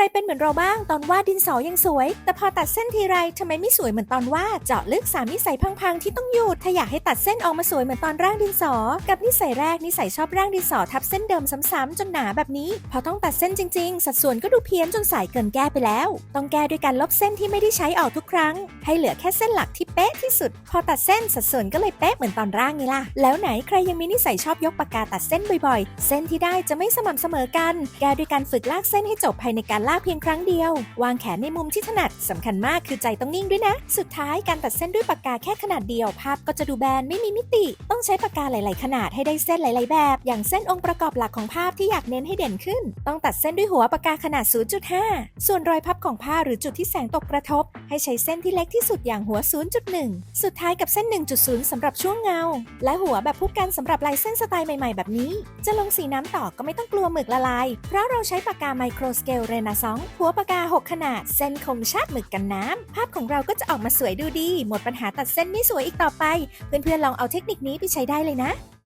รเป็นเหมือนเราบ้างตอนวาดดินสอยังสวย แต่พอตัดเส้นทีไรทำไมไม่สวยเหมือนตอนวาดเจาะลึกสามนิสัยพังๆที่ต้องหยุดถ้าอยากให้ตัดเส้นออกมาสวยเหมือนตอนร่างดินสอ กับนิสัยแรกนิสัยชอบร่างดินสอทับเส้นเดิมซ้ำๆจนหนาแบบนี้ พอต้องตัดเส้นจริง ๆ สัดส่วนก็ดูเพี้ยนจนสายเกินแก้ไปแล้ว ต้องแก้ด้วยการลบเส้นที่ไม่ได้ใช้ออกทุกครั้ง ให้เหลือแค่เส้นหลักที่เป๊ะที่สุด พอตัดเส้นสัดส่วนก็เลยเป๊ะเหมือนตอนร่างไงล่ะแล้วไหนใครยังมีนิสัยชอบยกปากกาตัดเส้นบ่อยๆ เส้นที่ได้จะไม่สม่ำเสมอกัน แก้ด้วยการฝึกลากเส้นให้จบภายในการลาเพียงครั้งเดียว วางแขนในมุมที่ถนัดสำคัญมากคือใจต้องนิ่งด้วยนะ สุดท้ายการตัดเส้นด้วยปากกาแค่ขนาดเดียว ภาพก็จะดูแบนไม่มีมิติ ต้องใช้ปากกาหลาย ๆ ขนาดให้ได้เส้นหลาย ๆ แบบ อย่างเส้นองค์ประกอบหลักของภาพที่อยากเน้นให้เด่นขึ้น ต้องตัดเส้นด้วยหัวปากกาขนาด 0.5 ส่วนรอยพับของผ้าหรือจุดที่แสงตกกระทบ ให้ใช้เส้นที่เล็กที่สุดอย่างหัว 0.1 สุดท้ายกับเส้น 1.0 สำหรับช่วงเงา และหัวแบบพุกกันสำหรับลายเส้นสไตล์ใหม่ ๆ แบบนี้ จะลงสีน้ำต่อก็ไม่ต้องกลัวหมึกละลาย เพราะเราใช้ปากกาไมโครสเกลเรนัส2 หัวปากกา 6 ขนาด เส้นคมชาดหมึกกันน้ำ ภาพของเราก็จะออกมาสวยดูดี หมดปัญหาตัดเส้นไม่สวยอีกต่อไป เพื่อนๆลองเอาเทคนิคนี้ไปใช้ได้เลยนะ